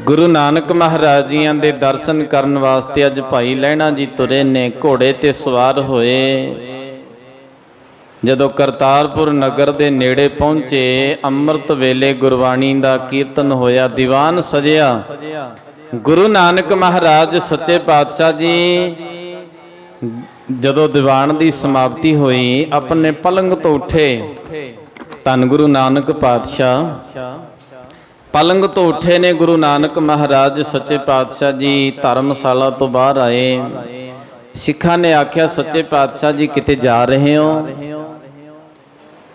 ਗੁਰੂ ਨਾਨਕ ਮਹਾਰਾਜ ਜੀਆਂ ਦੇ ਦਰਸ਼ਨ ਕਰਨ ਵਾਸਤੇ ਅੱਜ ਭਾਈ ਲਹਿਣਾ ਜੀ ਤੁਰੇ ਨੇ, ਘੋੜੇ ਤੇ ਸਵਾਰ ਹੋਏ। ਜਦੋਂ ਕਰਤਾਰਪੁਰ ਨਗਰ ਦੇ ਨੇੜੇ ਪਹੁੰਚੇ, ਅੰਮ੍ਰਿਤ ਵੇਲੇ ਗੁਰਬਾਣੀ ਦਾ ਕੀਰਤਨ ਹੋਇਆ, ਦੀਵਾਨ ਸਜਿਆ। ਗੁਰੂ ਨਾਨਕ ਮਹਾਰਾਜ, ਸੱਚੇ ਪਾਤਸ਼ਾਹ ਜੀ, ਜਦੋਂ ਦੀਵਾਨ ਦੀ ਸਮਾਪਤੀ ਹੋਈ, ਆਪਣੇ ਪਲੰਗ ਤੋਂ ਉੱਠੇ। ਧੰਨ ਗੁਰੂ ਨਾਨਕ ਪਾਤਸ਼ਾਹ। ਪਲੰਗ ਤੋਂ ਉੱਠੇ ਨੇ ਗੁਰੂ ਨਾਨਕ ਮਹਾਰਾਜ, ਸੱਚੇ ਪਾਤਸ਼ਾਹ ਜੀ, ਧਰਮਸ਼ਾਲਾ ਤੋਂ ਬਾਹਰ ਆਏ। ਸਿੱਖਾਂ ਨੇ ਆਖਿਆ, ਸੱਚੇ ਪਾਤਸ਼ਾਹ ਜੀ, ਕਿਤੇ ਜਾ ਰਹੇ ਹੋ?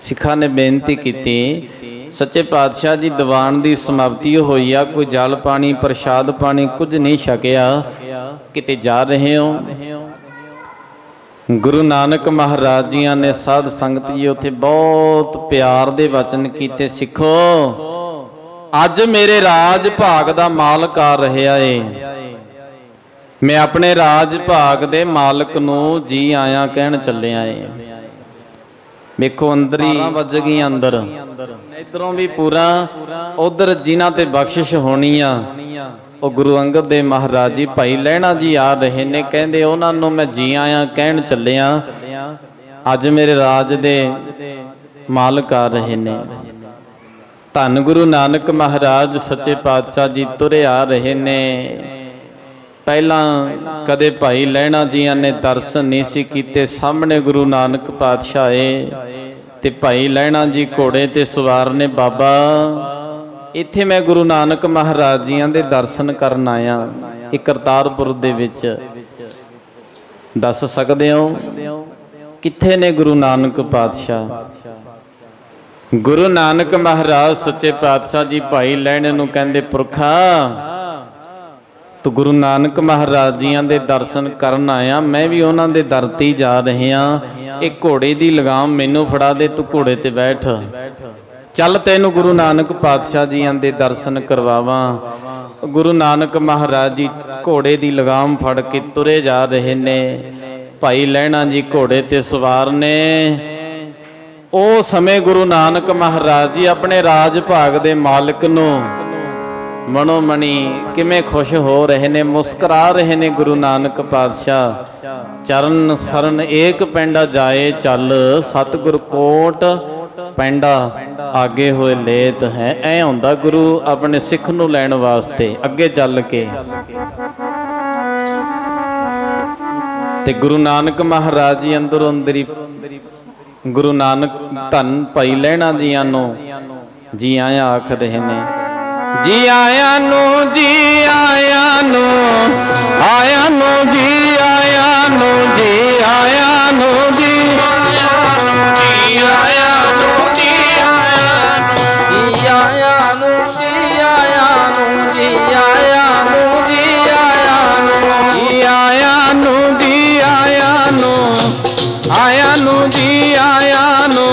ਸਿੱਖਾਂ ਨੇ ਬੇਨਤੀ ਕੀਤੀ, ਸੱਚੇ ਪਾਤਸ਼ਾਹ ਜੀ, ਦੀਵਾਨ ਦੀ ਸਮਾਪਤੀ ਹੋਈ ਆ, ਕੋਈ ਜਲ ਪਾਣੀ, ਪ੍ਰਸ਼ਾਦ ਪਾਣੀ ਕੁਝ ਨਹੀਂ ਛਕਿਆ। ਕਿਤੇ ਜਾ ਰਹੇ ਹੋ? ਗੁਰੂ ਨਾਨਕ ਮਹਾਰਾਜ ਜੀਆਂ ਨੇ ਸਾਧ ਸੰਗਤ ਜੀ, ਉੱਥੇ ਬਹੁਤ ਪਿਆਰ ਦੇ ਵਚਨ ਕੀਤੇ, ਸਿੱਖੋ। ਅੱਜ ਮੇਰੇ ਰਾਜ ਭਾਗ ਦਾ ਮਾਲਕ ਆ ਰਿਹਾ ਏ। ਮੈਂ ਆਪਣੇ ਰਾਜ ਭਾਗ ਦੇ ਮਾਲਕ ਨੂੰ ਜੀ ਆਇਆਂ ਕਹਿਣ ਚੱਲਿਆ ਏ। ਵੇਖੋ ਅੰਦਰ ਹੀ ਵੱਜ ਗਈ ਅੰਦਰ। ਇਧਰੋਂ ਵੀ ਪੂਰਾ ਉਧਰ ਜਿਨ੍ਹਾਂ ਤੇ ਬਖਸ਼ਿਸ਼ ਹੋਣੀ ਆ ਉਹ ਗੁਰੂ ਅੰਗਦ ਦੇ ਮਹਾਰਾਜ ਜੀ ਭਾਈ ਲਹਿਣਾ ਜੀ ਆ ਰਹੇ ਨੇ ਕਹਿੰਦੇ ਉਹਨਾਂ ਨੂੰ ਮੈਂ ਜੀ ਆਇਆਂ ਕਹਿਣ ਚੱਲਿਆ। ਅੱਜ ਮੇਰੇ ਰਾਜ ਦੇ ਮਾਲਕ ਆ ਰਹੇ ਨੇ। ਧੰਨ ਗੁਰੂ ਨਾਨਕ ਮਹਾਰਾਜ, ਸੱਚੇ ਪਾਤਸ਼ਾਹ ਜੀ ਤੁਰੇ ਆ ਰਹੇ ਨੇ। ਪਹਿਲਾਂ ਕਦੇ ਭਾਈ ਲਹਿਣਾ ਜੀਆਂ ਨੇ ਦਰਸ਼ਨ ਨਹੀਂ ਸੀ ਕੀਤੇ, ਸਾਹਮਣੇ ਗੁਰੂ ਨਾਨਕ ਪਾਤਸ਼ਾਹ ਏ ਤੇ ਭਾਈ ਲਹਿਣਾ ਜੀ ਘੋੜੇ ਤੇ ਸਵਾਰ ਨੇ, ਬਾਬਾ, ਇੱਥੇ ਮੈਂ ਗੁਰੂ ਨਾਨਕ ਮਹਾਰਾਜ ਜੀਆਂ ਦੇ ਦਰਸ਼ਨ ਕਰਨ ਆਇਆ ਇਹ ਕਰਤਾਰਪੁਰ ਦੇ ਵਿੱਚ। ਦੱਸ ਸਕਦੇ ਹੋ? ਕਿੱਥੇ ਨੇ ਗੁਰੂ ਨਾਨਕ ਪਾਤਸ਼ਾਹ? ਗੁਰੂ ਨਾਨਕ ਮਹਾਰਾਜ ਸੱਚੇ ਪਾਤਸ਼ਾਹ ਜੀ ਭਾਈ ਲੈਣੇ ਨੂੰ ਕਹਿੰਦੇ ਪੁਰਖਾ, ਤੂੰ ਗੁਰੂ ਨਾਨਕ ਮਹਾਰਾਜ ਜੀਆਂ ਦੇ ਦਰਸ਼ਨ ਕਰਨ ਆਇਆ, ਮੈਂ ਵੀ ਉਹਨਾਂ ਦੇ ਦਰ ਤੇ ਹੀ ਜਾ ਰਿਹਾ ਇਹ ਘੋੜੇ ਦੀ ਲਗਾਮ ਮੈਨੂੰ ਫੜਾ ਦੇ, ਤੂੰ ਘੋੜੇ ਤੇ ਬੈਠ। ਚੱਲ ਤੈਨੂੰ ਗੁਰੂ ਨਾਨਕ ਪਾਤਸ਼ਾਹ ਜੀਆਂ ਦੇ ਦਰਸ਼ਨ ਕਰਵਾਵਾਂ। ਗੁਰੂ ਨਾਨਕ ਮਹਾਰਾਜ ਜੀ ਘੋੜੇ ਦੀ ਲਗਾਮ ਫੜ ਕੇ ਤੁਰੇ ਜਾ ਰਹੇ ਨੇ। ਭਾਈ ਲੈਣਾ ਜੀ ਘੋੜੇ ਤੇ ਸਵਾਰ ਨੇ। ਉਹ ਸਮੇਂ ਗੁਰੂ ਨਾਨਕ ਮਹਾਰਾਜ ਜੀ ਆਪਣੇ ਰਾਜ ਭਾਗ ਦੇ ਮਾਲਕ ਨੂੰ ਮਨੋ ਮਣੀ ਕਿਵੇਂ ਖੁਸ਼ ਹੋ ਰਹੇ ਨੇ, ਮੁਸਕਰਾ ਰਹੇ ਨੇ ਗੁਰੂ ਨਾਨਕ ਪਾਤਸ਼ਾਹ। ਚਰਨ ਸਰਨ ਏਕ ਪੈਂਡਾ ਜਾਏ ਚੱਲ, ਸਤਿਗੁਰ ਕੋਟ ਪੈਂਡਾ ਆਗੇ ਹੋਏ ਲੇਤ ਹੈ। ਐ ਹੁੰਦਾ ਗੁਰੂ ਆਪਣੇ ਸਿੱਖ ਨੂੰ ਲੈਣ ਵਾਸਤੇ, ਅੱਗੇ ਚੱਲ ਕੇ। ਤੇ ਗੁਰੂ ਨਾਨਕ ਮਹਾਰਾਜ ਜੀ ਅੰਦਰੋਂ ਅੰਦਰੀ ਗੁਰੂ ਨਾਨਕ ਧੰਨ ਭਾਈ ਲੈਣਾ ਜੀਆਂ ਨੂੰ ਜੀ ਆਇਆਂ ਆਖ ਰਹੇ ਨੇ। ਜੀ ਆਇਆਂ ਨੂੰ ਜੀ ਆਇਆਂ ਨੂੰ জিয়ায়ানো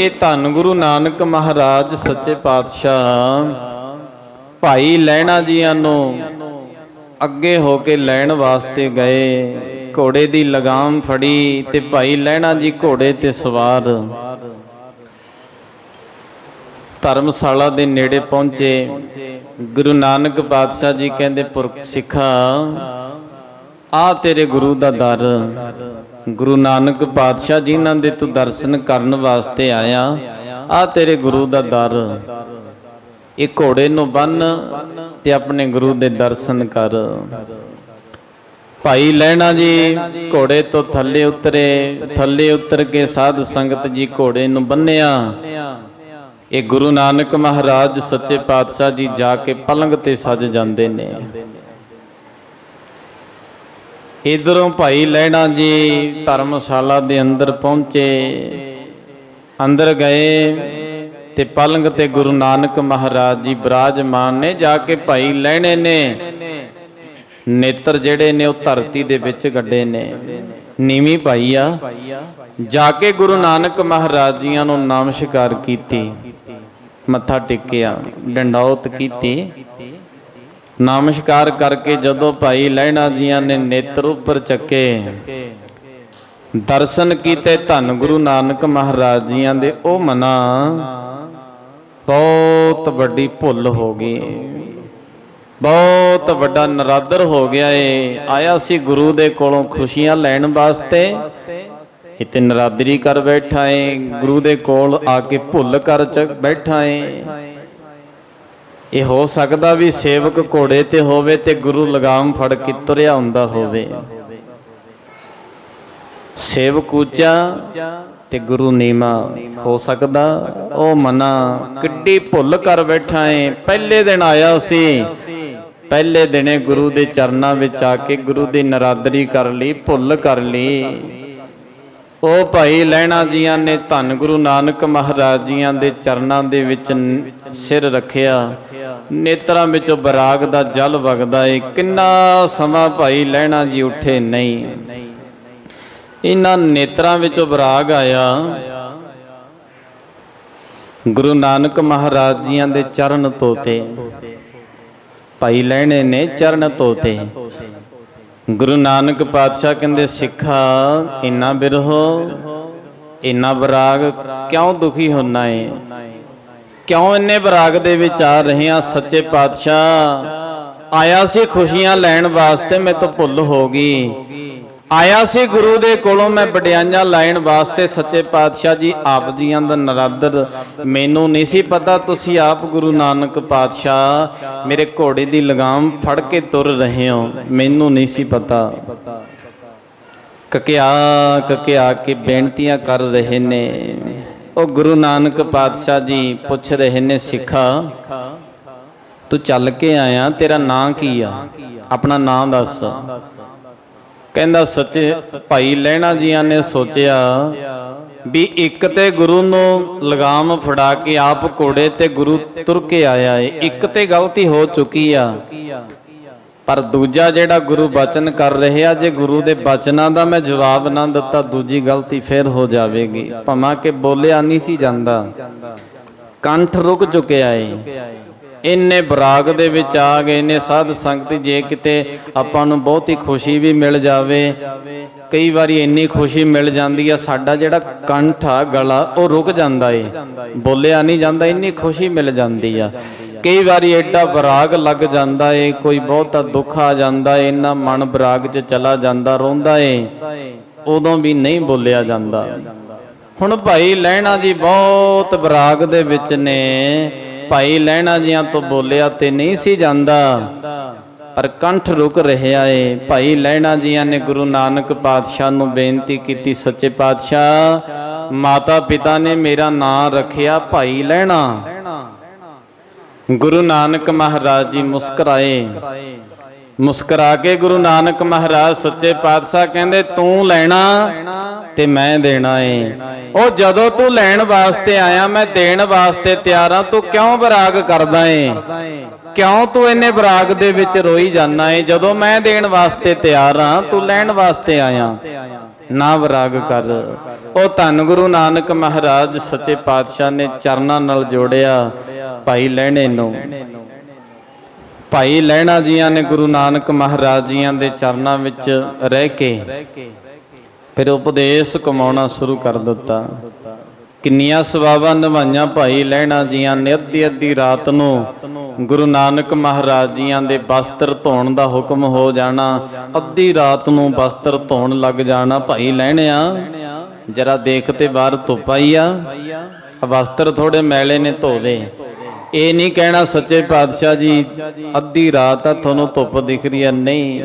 ਇਹ ਧੰਨ ਗੁਰੂ ਨਾਨਕ ਮਹਾਰਾਜ ਸੱਚੇ ਪਾਤਸ਼ਾਹ। ਭਾਈ ਲੈਣਾ ਜੀਆਂ ਨੂੰ ਅੱਗੇ ਹੋ ਕੇ ਲੈਣ ਵਾਸਤੇ ਗਏ। ਘੋੜੇ ਦੀ ਲਗਾਮ ਫੜੀ ਤੇ ਭਾਈ ਲੈਣਾ ਜੀ ਘੋੜੇ ਤੇ ਸਵਾਰ। ਧਰਮਸ਼ਾਲਾ ਦੇ ਨੇੜੇ ਪਹੁੰਚੇ। ਗੁਰੂ ਨਾਨਕ ਪਾਤਸ਼ਾਹ ਜੀ ਕਹਿੰਦੇ, ਪੁਰਖ ਸਿੱਖਾ, ਆ ਤੇਰੇ ਗੁਰੂ ਦਾ ਦਰ। ਗੁਰੂ ਨਾਨਕ ਪਾਤਸ਼ਾਹ ਜੀ ਇਹਨਾਂ ਦੇ ਤੂੰ ਦਰਸ਼ਨ ਕਰਨ ਵਾਸਤੇ ਆਇਆ, ਆ ਤੇਰੇ ਗੁਰੂ ਦਾ ਦਰ। ਇਹ ਘੋੜੇ ਨੂੰ ਬੰਨ ਤੇ ਆਪਣੇ ਗੁਰੂ ਦੇ ਦਰਸ਼ਨ ਕਰ। ਭਾਈ ਲੈਣਾ ਜੀ ਘੋੜੇ ਤੋਂ ਥੱਲੇ ਉਤਰੇ, ਥੱਲੇ ਉਤਰ ਕੇ ਸਾਧ ਸੰਗਤ ਜੀ ਘੋੜੇ ਨੂੰ ਬੰਨਿਆ। ਇਹ ਗੁਰੂ ਨਾਨਕ ਮਹਾਰਾਜ, ਸੱਚੇ ਪਾਤਸ਼ਾਹ ਜੀ ਜਾ ਕੇ ਪਲੰਗ ਤੇ ਸੱਜ ਜਾਂਦੇ ਨੇ। ਇਧਰੋਂ ਭਾਈ ਲੈਣਾ ਜੀ ਧਰਮਸ਼ਾਲਾ ਦੇ ਅੰਦਰ ਪਹੁੰਚੇ, ਅੰਦਰ ਗਏ ਤੇ ਪਲੰਗ ਤੇ ਗੁਰੂ ਨਾਨਕ ਮਹਾਰਾਜ ਜੀ ਬਿਰਾਜਮਾਨ ਨੇ ਜਾ ਕੇ ਭਾਈ ਲੈਣੇ ਨੇ। ਨੇਤਰ ਜਿਹੜੇ ਨੇ ਉਹ ਧਰਤੀ ਦੇ ਵਿੱਚ ਗੱਡੇ ਨੇ। ਨੀਵੀਂ ਭਾਈ ਆ। ਜਾ ਕੇ ਗੁਰੂ ਨਾਨਕ ਮਹਾਰਾਜ ਜੀਆਂ ਨੂੰ ਨਮਸਕਾਰ ਕੀਤੀ। ਮੱਥਾ ਟੇਕਿਆ, ਡੰਡੌਤ ਕੀਤੀ। ਨਮਸਕਾਰ ਕਰਕੇ ਜਦੋਂ ਭਾਈ ਲਹਿਣਾ ਜੀਆਂ ਨੇ ਨੇਤਰ ਉੱਪਰ ਚੱਕੇ, ਦਰਸ਼ਨ ਕੀਤੇ ਧੰਨ ਗੁਰੂ ਨਾਨਕ ਮਹਾਰਾਜ ਜੀਆਂ ਦੇ, ਉਹ ਮਨਾ, ਬਹੁਤ ਵੱਡੀ ਭੁੱਲ ਹੋ ਗਈ। ਬਹੁਤ ਵੱਡਾ ਨਰਾਦਰ ਹੋ ਗਿਆ ਏ। ਆਇਆ ਸੀ ਗੁਰੂ ਦੇ ਕੋਲੋਂ ਖੁਸ਼ੀਆਂ ਲੈਣ ਵਾਸਤੇ। ਇਤੇ ਨਰਾਦਰੀ ਕਰ ਬੈਠਾ ਏ। ਗੁਰੂ ਦੇ ਕੋਲ ਆ ਕੇ ਭੁੱਲ ਕਰ ਚ ਬੈਠਾ ਏ। ਇਹ ਹੋ ਸਕਦਾ ਵੀ ਸੇਵਕ ਘੋੜੇ ਤੇ ਹੋਵੇ ਤੇ ਗੁਰੂ ਲਗਾਮ ਫੜ ਕੇ ਤੁਰਿਆ ਹੁੰਦਾ ਹੋਵੇ। ਸੇਵਕ ਉੱਚਾ ਤੇ ਗੁਰੂ ਨੀਮਾ ਹੋ ਸਕਦਾ। ਉਹ ਮਨਾ, ਕਿੱਡੀ ਭੁੱਲ ਕਰ ਬੈਠਾ ਏ। ਪਹਿਲੇ ਦਿਨ ਆਇਆ ਸੀ। ਪਹਿਲੇ ਦਿਨੇ ਗੁਰੂ ਦੇ ਚਰਨਾਂ ਵਿੱਚ ਆ ਕੇ ਗੁਰੂ ਦੀ ਨਰਾਦਰੀ ਕਰ ਲਈ, ਭੁੱਲ ਕਰ ਲਈ। ਉਹ ਭਾਈ ਲੈਣਾ ਜੀਆਂ ਨੇ ਧੰਨ ਗੁਰੂ ਨਾਨਕ ਮਹਾਰਾਜ ਜੀਆਂ ਦੇ ਚਰਨਾਂ ਦੇ ਵਿੱਚ ਸਿਰ ਰੱਖਿਆ। ਨੇਤਰਾਂ ਵਿੱਚੋਂ ਬਰਾਗ ਦਾ ਜਲ ਵਗਦਾ ਏ, ਕਿੰਨਾ ਸਮਾਂ ਭਾਈ ਲੈਣਾ ਜੀ ਉੱਠੇ ਨਹੀਂ। ਇਹਨਾਂ ਨੇਤਰਾਂ ਵਿੱਚੋਂ ਬਰਾਗ ਆਇਆ। ਗੁਰੂ ਨਾਨਕ ਮਹਾਰਾਜ ਜੀਆਂ ਦੇ ਚਰਨ ਤੋਤੇ। ਭਾਈ ਲੈਣੇ ਨੇ ਚਰਨ ਤੋਤੇ। ਗੁਰੂ ਨਾਨਕ ਪਾਤਸ਼ਾਹ ਕਹਿੰਦੇ, ਸਿੱਖਾ, ਇੰਨਾ ਬਿਰਹੋ, ਇੰਨਾ ਬਰਾਗ, ਕਿਉਂ ਦੁਖੀ ਹੁੰਨਾ ਏ? ਕਿਉਂ ਇੰਨੇ ਬਰਾਗ ਦੇ ਵਿੱਚ ਆ ਰਹੇ ਆ ਸੱਚੇ ਪਾਤਸ਼ਾਹ? ਆਇਆ ਸੀ ਖੁਸ਼ੀਆਂ ਲੈਣ ਵਾਸਤੇ ਮੈਂ ਤਾਂ ਭੁੱਲ ਹੋ ਗਈ। ਆਇਆ ਸੀ ਗੁਰੂ ਦੇ ਕੋਲੋਂ ਮੈਂ ਵਡਿਆਈਆਂ ਲੈਣ ਵਾਸਤੇ ਸੱਚੇ ਪਾਤਸ਼ਾਹ ਜੀ ਆਪ ਜੀਆਂ ਦਾ ਨਰਾਦਰ। ਮੈਨੂੰ ਨਹੀਂ ਸੀ ਪਤਾ ਤੁਸੀਂ ਆਪ ਗੁਰੂ ਨਾਨਕ ਪਾਤਸ਼ਾਹ ਮੇਰੇ ਘੋੜੇ ਦੀ ਲਗਾਮ ਫੜ ਕੇ ਤੁਰ ਰਹੇ ਹੋ। ਮੈਨੂੰ ਨਹੀਂ ਸੀ ਪਤਾ। ਕਕਿਆ ਕਕਿਆ ਕੇ ਬੇਨਤੀਆਂ ਕਰ ਰਹੇ ਨੇ। ਉਹ ਗੁਰੂ ਨਾਨਕ ਪਾਤਸ਼ਾਹ ਜੀ ਪੁੱਛ ਰਹੇ ਨੇ, ਸਿੱਖਾ, ਤੂੰ ਚੱਲ ਕੇ ਆਇਆ, ਤੇਰਾ ਨਾਂ ਕੀ ਆ? ਆਪਣਾ ਨਾਂ ਦੱਸ। ਕਹਿੰਦਾ, ਸੱਚੇ ਭਾਈ ਲੈਣਾ ਜੀਆਂ ਨੇ ਸੋਚਿਆ ਵੀ ਇੱਕ ਤੇ ਗੁਰੂ ਨੂੰ ਲਗਾਮ ਫੜਾ ਕੇ ਆਪ ਘੋੜੇ ਤੇ ਗੁਰੂ ਤੁਰ ਕੇ ਆਇਆ ਏ, ਇੱਕ ਤੇ ਗਲਤੀ ਹੋ ਚੁੱਕੀ ਆ। ਪਰ ਦੂਜਾ ਜਿਹੜਾ ਗੁਰੂ ਬਚਨ ਕਰ ਰਿਹਾ ਜੇ ਗੁਰੂ ਦੇ ਬਚਨਾਂ ਦਾ ਮੈਂ ਜਵਾਬ ਨਾ ਦਿੱਤਾ, ਦੂਜੀ ਗਲਤੀ ਫੇਰ ਹੋ ਜਾਵੇਗੀ। ਭਮਾ ਕਿ ਬੋਲਿਆ ਨਹੀਂ ਸੀ ਜਾਂਦਾ। ਕੰਠ ਰੁਕ ਚੁੱਕਿਆ ਏ। ਇੰਨੇ ਬਰਾਗ ਦੇ ਵਿੱਚ ਆ ਗਏ ਨੇ ਸਾਧ ਸੰਗਤ, ਜੇ ਕਿਤੇ ਆਪਾਂ ਨੂੰ ਬਹੁਤੀ ਖੁਸ਼ੀ ਵੀ ਮਿਲ ਜਾਵੇ। ਕਈ ਵਾਰੀ ਇੰਨੀ ਖੁਸ਼ੀ ਮਿਲ ਜਾਂਦੀ ਆ, ਸਾਡਾ ਜਿਹੜਾ ਕੰਠ ਆ, ਗਲਾ, ਉਹ ਰੁਕ ਜਾਂਦਾ ਏ। ਬੋਲਿਆ ਨਹੀਂ ਜਾਂਦਾ, ਇੰਨੀ ਖੁਸ਼ੀ ਮਿਲ ਜਾਂਦੀ ਆ। ਕਈ ਵਾਰੀ ਐਡਾ ਬਰਾਗ ਲੱਗ ਜਾਂਦਾ ਏ, ਕੋਈ ਬਹੁਤਾ ਦੁੱਖ ਆ ਜਾਂਦਾ ਏ, ਇੰਨਾ ਮਨ ਬਰਾਗ 'ਚ ਚਲਾ ਜਾਂਦਾ, ਰੋਂਦਾ ਏ, ਉਦੋਂ ਵੀ ਨਹੀਂ ਬੋਲਿਆ ਜਾਂਦਾ। ਹੁਣ ਭਾਈ ਲੈਣਾ ਜੀ ਬਹੁਤ ਬਰਾਗ ਦੇ ਵਿੱਚ ਨੇ, ਭਾਈ ਲੈਣਾ ਜੀਆਂ ਤੋਂ ਬੋਲਿਆ ਤੇ ਨਹੀਂ ਸੀ ਜਾਂਦਾ। ਪਰ ਕੰਠ ਰੁਕ ਰਿਹਾ ਏ, ਭਾਈ ਲੈਣਾ ਜੀਆਂ ਨੇ ਗੁਰੂ ਨਾਨਕ ਪਾਤਸ਼ਾਹ ਨੂੰ ਬੇਨਤੀ ਕੀਤੀ, ਸੱਚੇ ਪਾਤਸ਼ਾਹ ਮਾਤਾ ਪਿਤਾ ਨੇ ਮੇਰਾ ਨਾਂ ਰੱਖਿਆ ਭਾਈ ਲੈਣਾ ਗੁਰੂ ਨਾਨਕ ਮਹਾਰਾਜ ਜੀ ਮੁਸਕਰਾਏ। ਮੁਸਕਰਾ ਕੇ ਗੁਰੂ ਨਾਨਕ ਮਹਾਰਾਜ ਸੱਚੇ ਪਾਤਸ਼ਾਹ ਕਹਿੰਦੇ, ਤੂੰ ਲੈਣਾ ਤੇ ਮੈਂ ਦੇਣਾ ਏ। ਉਹ ਜਦੋਂ ਤੂੰ ਲੈਣ ਵਾਸਤੇ ਆਇਆ, ਮੈਂ ਦੇਣ ਵਾਸਤੇ ਤਿਆਰ ਆ। ਤੂੰ ਕਿਉਂ ਬਰਾਗ ਕਰਦਾ ਏ? ਕਿਉਂ ਤੂੰ ਇੰਨੇ ਬਰਾਗ ਦੇ ਵਿੱਚ ਰੋਈ ਜਾਂਦਾ ਏ? ਜਦੋਂ ਮੈਂ ਦੇਣ ਵਾਸਤੇ ਤਿਆਰ ਆ, ਤੂੰ ਲੈਣ ਵਾਸਤੇ ਆਇਆ। ਨਾ ਵਿਰਾਗ ਕਰ। ਉਹ ਧੰਨ ਗੁਰੂ ਨਾਨਕ ਮਹਾਰਾਜ ਸੱਚੇ ਪਾਤਸ਼ਾਹ ਨੇ ਚਰਨਾਂ ਨਾਲ ਜੋੜਿਆ। ਭਾਈ ਲੈਣੇ ਨੂੰ। ਭਾਈ ਲੈਣਾ ਜੀਆਂ ਨੇ ਗੁਰੂ ਨਾਨਕ ਮਹਾਰਾਜ ਜੀਆਂ ਦੇ ਚਰਨਾਂ ਵਿੱਚ ਰਹਿ ਕੇ ਫਿਰ ਉਪਦੇਸ਼ ਕਮਾਉਣਾ ਸ਼ੁਰੂ ਕਰ ਦਿੱਤਾ। ਕਿੰਨੀਆਂ ਸਵਾਵਾਂ ਨਿਭਾਈਆਂ ਭਾਈ ਲੈਣਾ ਜੀਆਂ ਨੇ। ਅੱਧੀ ਅੱਧੀ ਰਾਤ ਨੂੰ ਗੁਰੂ ਨਾਨਕ ਮਹਾਰਾਜ ਜੀਆਂ ਦੇ ਵਸਤਰ ਧੋਣ ਦਾ ਹੁਕਮ ਹੋ ਜਾਣਾ। ਅੱਧੀ ਰਾਤ ਨੂੰ ਵਸਤਰ ਧੋਣ ਲੱਗ ਜਾਣਾ ਭਾਈ ਲੈਣਿਆ ਜਰਾ ਦੇਖ ਤੇ ਬਾਹਰ ਧੁੱਪ ਆਈ ਆ। ਵਸਤਰ ਥੋੜੇ ਮੈਲੇ ਨੇ ਧੋ ਦੇ। ਇਹ ਨਹੀਂ ਕਹਿਣਾ ਸੱਚੇ ਪਾਤਸ਼ਾਹ ਜੀ, ਅੱਧੀ ਰਾਤ ਆ, ਤੁਹਾਨੂੰ ਧੁੱਪ ਦਿਖ ਰਹੀ ਆ, ਨਹੀਂ।